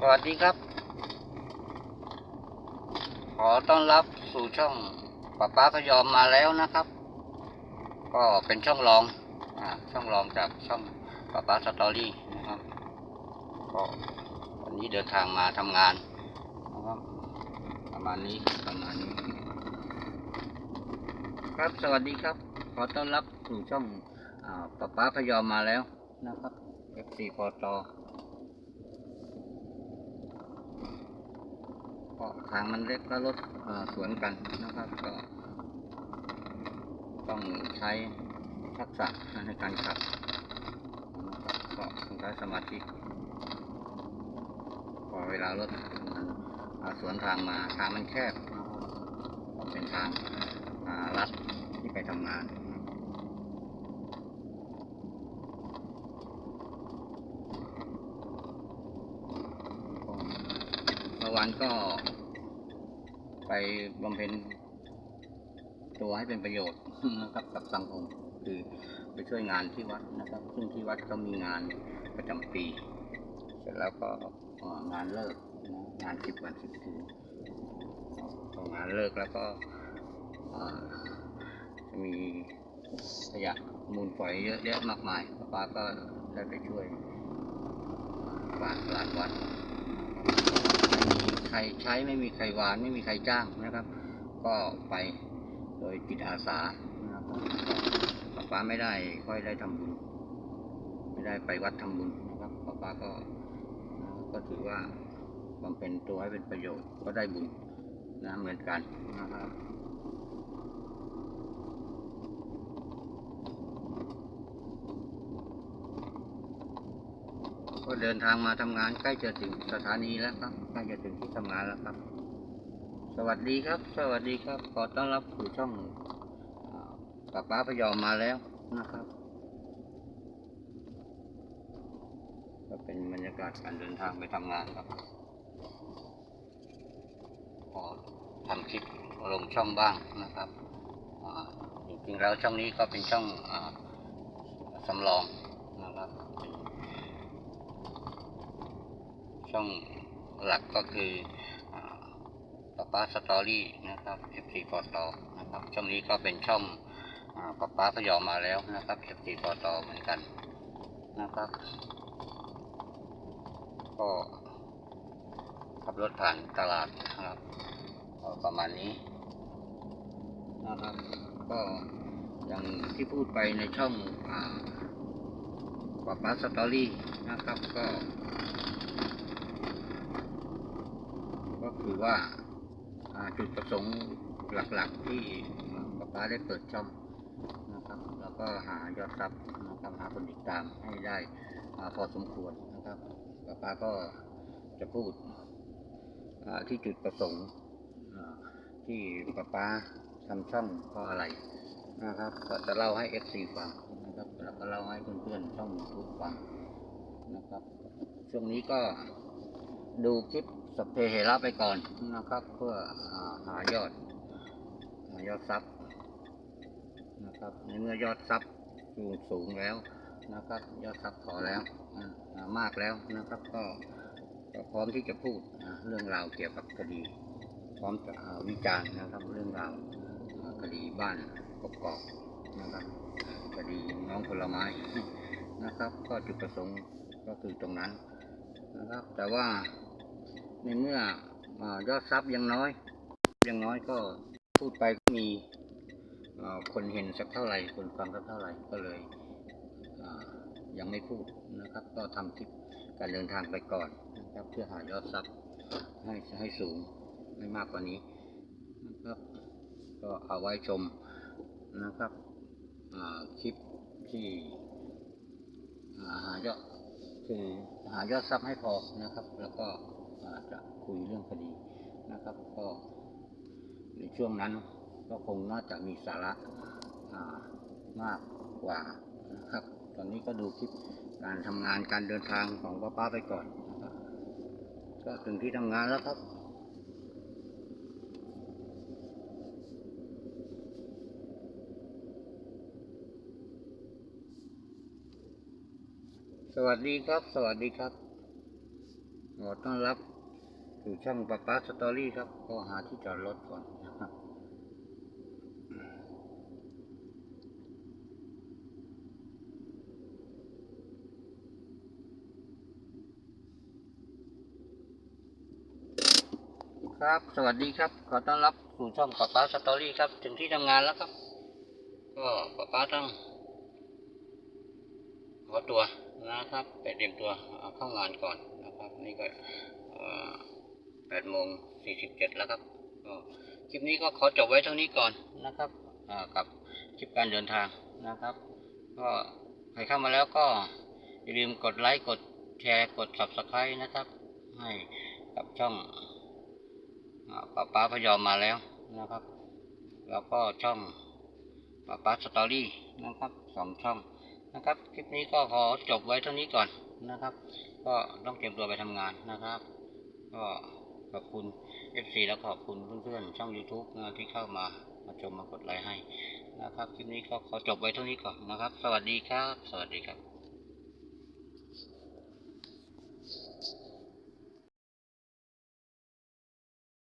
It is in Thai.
สวัสดีครับ ขอต้อนรับสู่ช่องป้าป้าพยอมมาแล้วนะครับ ก็เป็นช่องรองอช่องรองจากช่องป้าป้าสตอรี่นะครับก็วันนี้เดินทางมาทำงานนะครับประมาณนี้ประมาณนี้ ครับสวัสดีครับ ขอต้อนรับสู่ช่องป้าป้าพยอมมาแล้วนะครับ F4 พอต ก็ทางมันเล็กก็รถสวนกันนะครับ ก็ ต้องใช้ทักษะในการขับนะครับก็ต้องใช้สมาธิพอเวลารถมันสวนทางมาทางมันแคบเป็นทางอ่าลัดที่ไปทำงาน เมื่อ วานก็ ไปบำเพ็ญตัวให้เป็นประโยชน์นะครับกับสังคมคือไปช่วยงานที่วัดนะครับ ซึ่งที่วัดก็มีงานประจำปี เสร็จแล้วก็งานเลิกนะงานสิบวันสิบคืนพองานเลิกแล้วก็จะมีขยะมูลฝอยเยอะแยะมากมายป้าก็ได้ไปช่วยกวาดลานวัด มีใครใช้ไม่มีใครวานไม่มีใครจ้างนะครับ ก็ไปโดยจิตอาสานะครับป้าป้าไม่ได้ค่อยได้ทำบุญไม่ได้ไปวัดทำบุญนะครับป้าป้าก็ก็ถือว่าบำเพ็ญตัวให้เป็นประโยชน์ก็ได้บุญนะเหมือนกันนะครับ ก็เดินทางมาทำงานใกล้จะถึงสถานีแล้วครับใกล้จะถึงที่ทำงานแล้วครับ สวัสดีครับ สวัสดีครับ ขอต้อนรับสู่ช่องป้าป้าพยอมมาแล้วนะครับ ก็เป็นบรรยากาศการเดินทางไปทำงานครับขอทำคลิปลงช่องบ้างนะครับจริงๆแล้วช่องนี้ก็เป็นช่องอสำรองนะครับเป็น ช่องหลักก็คือป้าป้าสตอรี่นะครับ F4 พอตนะครับ ช่องนี้ก็เป็นช่องป้าป้าพยอมมาแล้วนะครับ F4 พอตเหมือนกันนะครับ ก็ขับรถผ่านตลาดนะครับประมาณนี้นะครับก็อย่างที่พูดไปในช่องป้าป้าสตอรี่นะครับก็ ก็ คือว่าจุดประสงค์หลักๆที่ป้าป้าได้เปิดช่องนะครับ แล้วก็หายอดซับนะครับหาคนติดตามให้ได้พอสมควรนะครับป้าป้าก็จะพูดที่จุดประสงค์ที่ป้าป้าทำช่องเพราะอะไรนะครับ ก็จะเล่าให้เอฟซีฟังนะครับแล้วก็เล่าให้เพื่อนๆช่องยูทูบฟังนะครับ ช่วงนี้ก็ดูคลิป สเพเหระไปก่อนนะครับ เพื่ออหายอดหายอดซับนะครับในเมื่อยอดซับสูงสูงแล้วนะครับ ยอดซับพอแล้วมากแล้วนะครับก็พร้อมที่จะพูดเรื่องราวเกี่ยวกับคดี พร้อมจะวิจารณ์นะครับ เรื่องราวคดีบ้านกกอกนะครับคดีน้องผลไม้นะครับ ก็จุดประสงค์ก็คือตรงนั้นนะครับ แต่ว่า ในเมื่ออยอดทรัพย์ยังน้อย ยังน้อยก็พูดไปก็มีคนเห็นสักเท่าไหร่ คนฟังสักเท่าไหร่ก็เลยยังไม่พูดนะครับ ก็ทำคลิปการเดินทางไปก่อนนะครับ เพื่อหายอดทรัพย์ให้ให้สูงไม่มากกว่านี้นะครับ ก็เอาไว้ชมนะครับคลิปที่หายอดคือหายอดทรัพย์ให้พอนะครับ แล้วก็ จะคุยเรื่องคดีนะครับ ก็ในช่วงนั้นก็คงน่าจะมีสาระามากกว่านะครับ ตอนนี้ก็ดูคลิปการทำงานการเดินทางของป้าป้าไปก่อนนะครับก็ถึงที่ทำงานแล้วครับสวัสดีครับ สวัสดีครับขอต้อนรับ สู่ช่องป๊าป๊าสตอรี่ครับก็หาที่จอดรถก่อนนะครับครับ สวัสดีครับ ขอต้อนรับสู่ช่องป๊าป๊าสตอรี่ครับ ถึงที่ทำงานแล้วครับ ก็ป๊าป๊าต้องขอตัวนะครับ ไปเตรียมตัวเข้างานก่อนนะครับ นี่ก็ ดโมงสี่สิบเจ็ดแล้วครับคลิปนี้ก็ขอจบไว้เท่านี้ก่อนนะครับกับคลิปการเดินทางนะครับ ก็ใครเข้ามาแล้วก็อย่าลืมกดไลค์กดแชร์กด subscribe นะครับ ให้กับช่องป้าป้าพยอมมาแล้วนะครับ แล้วก็ช่องป้าป้าสตอรี่นะครับสองช่องนะครับ คลิปนี้ก็ขอจบไว้เท่านี้ก่อนนะครับ ก็ต้องเตรียมตัวไปทำงานนะครับ ก็ ขอบคุณ FC แล้วขอบคุณเพื่อนๆช่อง YouTube นะที่เข้ามามาชมมากดไลค์ให้นะครับคลิปนี้ก็ขอจบไว้เท่านี้ก่อนนะครับ สวัสดีครับ สวัสดีครับ